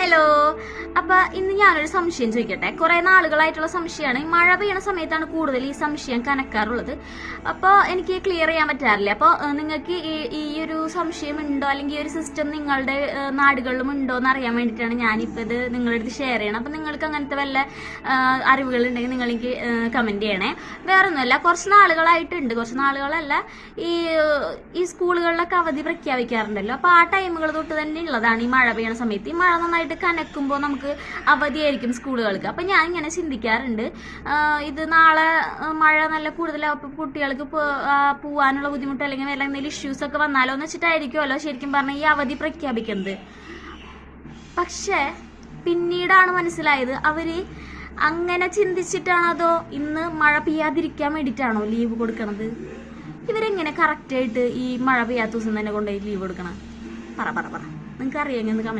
Hello. അപ്പൊ ഇന്ന് ഞാനൊരു സംശയം ചോദിക്കട്ടെ? കുറെ നാളുകളായിട്ടുള്ള സംശയമാണ്. ഈ മഴ പെയ്യണ സമയത്താണ് കൂടുതൽ ഈ സംശയം കനക്കാറുള്ളത്. അപ്പോൾ എനിക്ക് ക്ലിയർ ചെയ്യാൻ പറ്റാറില്ല? അപ്പോൾ നിങ്ങൾക്ക് ഈ ഒരു സംശയം ഉണ്ടോ? അല്ലെങ്കിൽ ഈ ഒരു സിസ്റ്റം നിങ്ങളുടെ നാടുകളിലും ഉണ്ടോ എന്ന് അറിയാൻ വേണ്ടിയിട്ടാണ് ഞാനിപ്പോൾ ഇത് നിങ്ങളുടെ അടുത്ത് ഷെയർ ചെയ്യണം. അപ്പം നിങ്ങൾക്ക് അങ്ങനത്തെ വല്ല അറിവുകൾ ഉണ്ടെങ്കിൽ നിങ്ങൾ എനിക്ക് കമന്റ് ചെയ്യണേ. വേറെ ഒന്നുമല്ല കുറച്ച് നാളുകളായിട്ടുണ്ട്. കുറച്ച് നാളുകളല്ല ഈ ഈ സ്കൂളുകളിലൊക്കെ അവധി പ്രഖ്യാപിക്കാറുണ്ടല്ലോ. അപ്പോൾ ആ ടൈമുകൾ തൊട്ട് തന്നെ ഉള്ളതാണ് ഈ മഴ പെയ്യണ സമയത്ത്. ഈ മഴ നന്നായിട്ട് കനക്കുമ്പോൾ നമുക്ക് അവധിയായിരിക്കും സ്കൂളുകൾക്ക്. അപ്പം ഞാൻ ഇങ്ങനെ ചിന്തിക്കാറുണ്ട്. ഇത് നാളെ മഴ നല്ല കൂടുതലാകുമ്പോൾ കുട്ടികൾക്ക് പോവാനുള്ള ബുദ്ധിമുട്ട് അല്ലെങ്കിൽ വല്ല എന്തെങ്കിലും ഇഷ്യൂസ് ഒക്കെ വന്നാലോ എന്ന് വെച്ചിട്ടായിരിക്കുമല്ലോ ശരിക്കും പറഞ്ഞാൽ ഈ അവധി പ്രഖ്യാപിക്കുന്നത്. പക്ഷേ പിന്നീടാണ് മനസ്സിലായത് അവർ അങ്ങനെ ചിന്തിച്ചിട്ടാണോ അതോ ഇന്ന് മഴ പെയ്യാതിരിക്കാൻ വേണ്ടിയിട്ടാണോ ലീവ് കൊടുക്കണത്? ഇവരെങ്ങനെ കറക്റ്റായിട്ട് ഈ മഴ പെയ്യാത്ത ദിവസം തന്നെ കൊണ്ടുപോയി ലീവ് കൊടുക്കണം? പറ പറ പറ. നിങ്ങൾക്ക് അറിയാമെങ്കിൽ ഒന്ന് കമന്റ്